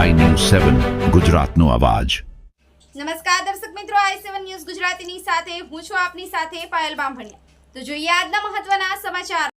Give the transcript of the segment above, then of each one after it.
સેવન ગુજરાતનો અવાજ. નમસ્કાર દર્શક મિત્રો આઈ સેવન ન્યૂઝ ગુજરાતીની સાથે હું છું આપની સાથે પાયલ બામભણિયા. તો જોઈએ આજના મહત્વના સમાચાર.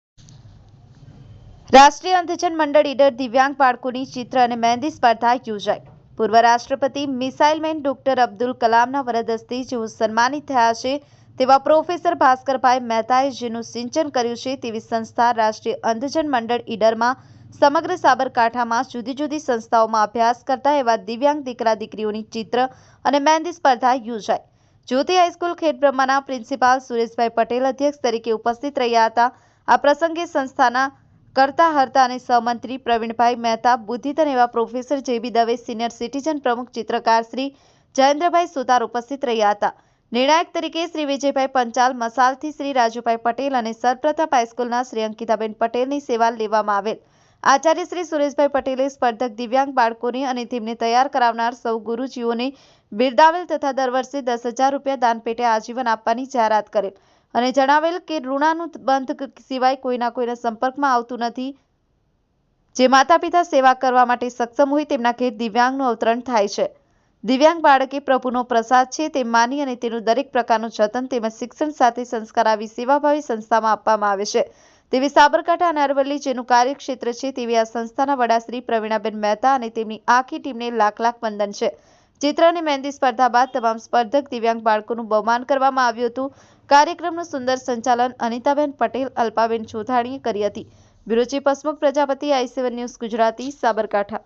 રાષ્ટ્રીય અંધજન મંડળ ઈડર દિવ્યાંગ બાળકોની ચિત્ર અને મહેંદી સ્પર્ધા યોજાઈ. પૂર્વ રાષ્ટ્રપતિ મિસાઇલમેન ડોક્ટર અબ્દુલ કલામના વરદસ્તી જેઓ સન્માનિત થયા છે તેવા પ્રોફેસર ભાસ્કરભાઈ મહેતાએ જેનું સિંચન કર્યું છે તેવી સંસ્થા રાષ્ટ્રીય અંધજન મંડળ ઈડરમાં સમગ્ર સાબરકાંઠામાં જુદી જુદી સંસ્થાઓમાં અભ્યાસ કરતા એવા દિવ્યાંગ દીકરા દીકરીઓની ચિત્ર અને મહેંદી સ્પર્ધા યોજાઈ. જ્યોતિ હાઈસ્કૂલ ખેડબ્રહ્માના પ્રિન્સિપાલ સુરેશભાઈ પટેલ અધ્યક્ષ તરીકે ઉપસ્થિત રહ્યા હતા. આ પ્રસંગે સંસ્થાના કરતા હર્તા અને સહમંત્રી પ્રવીણભાઈ મહેતા બુદ્ધિધન એવા professor J B Dave, senior citizen પ્રમુખ ચિત્રકાર શ્રી જયેન્દ્રભાઈ સુતાર ઉપસ્થિત રહ્યા હતા. નિર્ણાયક તરીકે શ્રી વિજયભાઈ પંચાલ, મસાલથી શ્રી રાજુભાઈ પટેલ અને સરપ્રતાપ હાઈસ્કૂલના શ્રી અંકિતાબેન પટેલની સેવા લેવામાં આવેલ. આચાર્ય શ્રી સુરેશભાઈ પટેલે સ્પર્ધક દિવ્યાંગ બાળકોને અને તેમને તૈયાર કરાવનાર સૌ ગુરુજીઓને બિરદાવેલ તથા દર વર્ષે દસ હજાર રૂપિયા દાનપેટે આજીવન આપવાની જાહેરાત કરેલ અને જણાવેલ કે ઋણાનું બંધ સિવાય કોઈના કોઈના સંપર્કમાં આવતું નથી, જે માતા પિતા સેવા કરવા માટે સક્ષમ હોય તેમના ઘેર દિવ્યાંગનું અવતરણ થાય છે. દિવ્યાંગ બાળક પ્રભુનો પ્રસાદ છે તે માની અને તેનું દરેક પ્રકારનું જતન તેમજ શિક્ષણ સાથે સંસ્કાર આવી સેવાભાવી સંસ્થામાં આપવામાં આવે છે. તેવી સાબરકાંઠા અને અરવલ્લી જેનું કાર્યક્ષેત્ર છે, તેવી આ સંસ્થાના વડા શ્રી પ્રવીણાબેન મહેતા અને તેમની આખી ટીમને લાખ લાખ વંદન છે. ચિત્ર અને મહેંદી સ્પર્ધા બાદ તમામ સ્પર્ધક દિવ્યાંગ બાળકોનું બહુમાન કરવામાં આવ્યું હતું. કાર્યક્રમનું સુંદર સંચાલન અનિતાબેન પટેલ, અલ્પાબેન ચોથાણીએ કરી હતી. Bureau chief Prajapati, I seven news Gujarati, Sabarkantha.